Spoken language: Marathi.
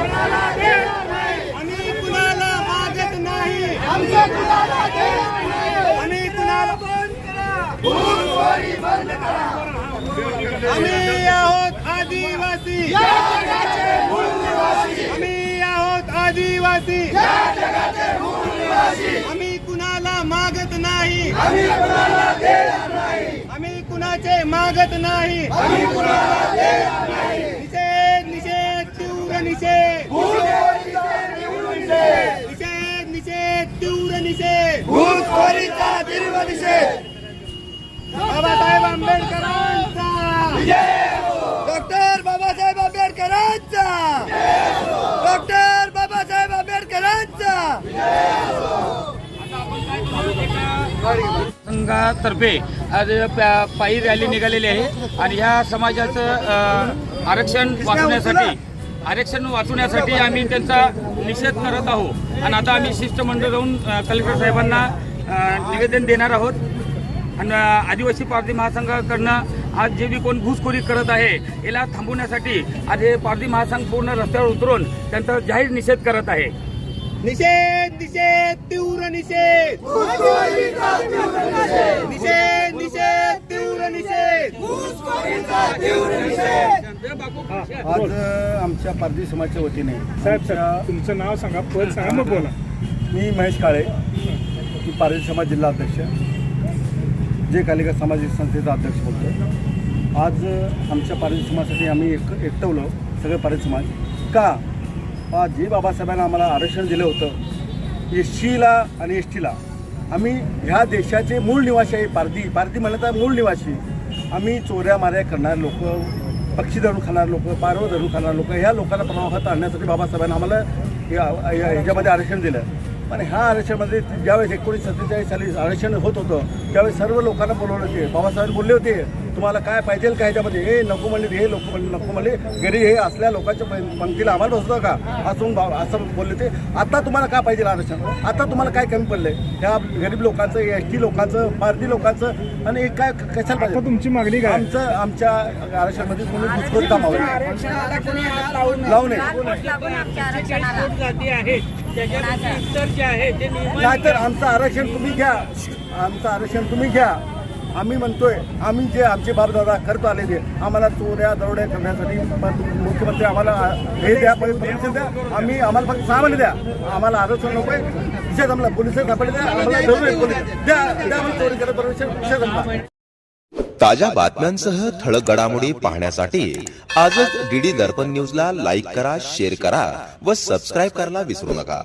आम्ही कोणाला मागत नाही. आम्ही कुणाला आहोत आदिवासी. आम्ही आहोत आदिवासी. आम्ही कुणाला मागत नाही. आम्ही कुणाचे मागत नाही. निषेध. तीव्र निषेध. निषेध निषेध तीव्र निषेध. घुसखोरीचा तीव्र निषेध. बाबासाहेब आंबेडकरांचा. डॉक्टर बाबासाहेब आंबेडकरांचा. डॉक्टर बाबासाहेब आंबेडकरांचा. संघातर्फे आज पा- पायी रॅली निघालेली आहे आणि ह्या समाजाचं आरक्षण वाचवण्यासाठी आरक्षण वाचवण्यासाठी आम्ही त्यांचा निषेध करत आहोत. आणि आता आम्ही शिष्टमंडळ जाऊन कलेक्टर साहेबांना निवेदन देणार आहोत. आणि आदिवासी पारधी महासंघाकडनं आज जे बी कोण घुसखोरी करत आहे याला थांबवण्यासाठी आज हे पारधी महासंघ पूर्ण रस्त्यावर उतरून त्यांचा जाहीर निषेध करत आहे. निषेध निषेध तीव्र निषेध. निषेध निषेध तीव्र निषेध आज आमच्या पारधी समाजाच्या वतीने साहेब साहेब आमच्या- तुमचं नाव सांगा पद सांगा मग बोला. मी महेश काळे मी पारधी समाज जिल्हा अध्यक्ष. जे कालिका सामाजिक संस्थेचा अध्यक्ष बोलतो आज आमच्या पारधी समाजासाठी आम्ही एक एकटवलं सगळे पारधी समाज. का? आज जे बाबासाहेबांना आम्हाला आरक्षण दिलं होतं एस सीला आणि एस टीला आम्ही ह्या देशाचे मूळ निवासी आहे पारधी. पारधी म्हणलं तर मूळ निवासी. आम्ही चोऱ्या माऱ्या करणारे लोक पक्षी धरून खाणारे लोक पारव धरून खाणारे लोक ह्या लोकांना प्रवाहात आणण्यासाठी बाबासाहेबांना आम्हाला या- या- ह्याच्यामध्ये आरक्षण दिलं. पण ह्या आरक्षणामध्ये ज्यावेळेस एकोणीस सत्तेचाळीस साली आरक्षण होत होतं त्यावेळेस सर्व लोकांना बोलवलं होते. बाबासाहेब बोलले होते तुम्हाला काय पाहिजे का ह्याच्यामध्ये हे नको म्हणले हे लोक म्हणले नको म्हणले. घरी हे असल्या लोकांच्या पंक्तीला आम्हाला बसतो का? असून असं बोलले ते. आता तुम्हाला काय पाहिजे आरक्षण? आता तुम्हाला काय कमी पडलंय? ह्या गरीब लोकांचं एस टी लोकांचं पारधी लोकांचं आणि हे काय कशाला पाहिजे? तुमची मागणी काय? आमचं आमच्या आरक्षणामध्ये तुम्ही घुसखोरी कामावं लावू नये. नाहीतर आमचं आरक्षण तुम्ही घ्या. आमचं आरक्षण तुम्ही घ्या. आम्ही म्हणतोय आम्ही जे आमचे बापदादा करत आलेले आम्हाला चोऱ्या दरोड्या करण्यासाठी मुख्यमंत्री आम्हाला हे द्या परमिशन द्या. आम्ही आम्हाला फक्त सहा महिने द्या. आम्हाला आरक्षण नकोय विषय आम्हाला पोलीस सापडले द्या आम्हाला जरुरी आहे पोलीस द्या द्या आम्हाला चोरी करत विषय ताज्या बातम्यांसह ठळक घडामोडी पाहण्यासाठी आजच डीडी दर्पण न्यूजला लाईक करा शेअर करा व सबस्क्राईब करायला विसरू नका.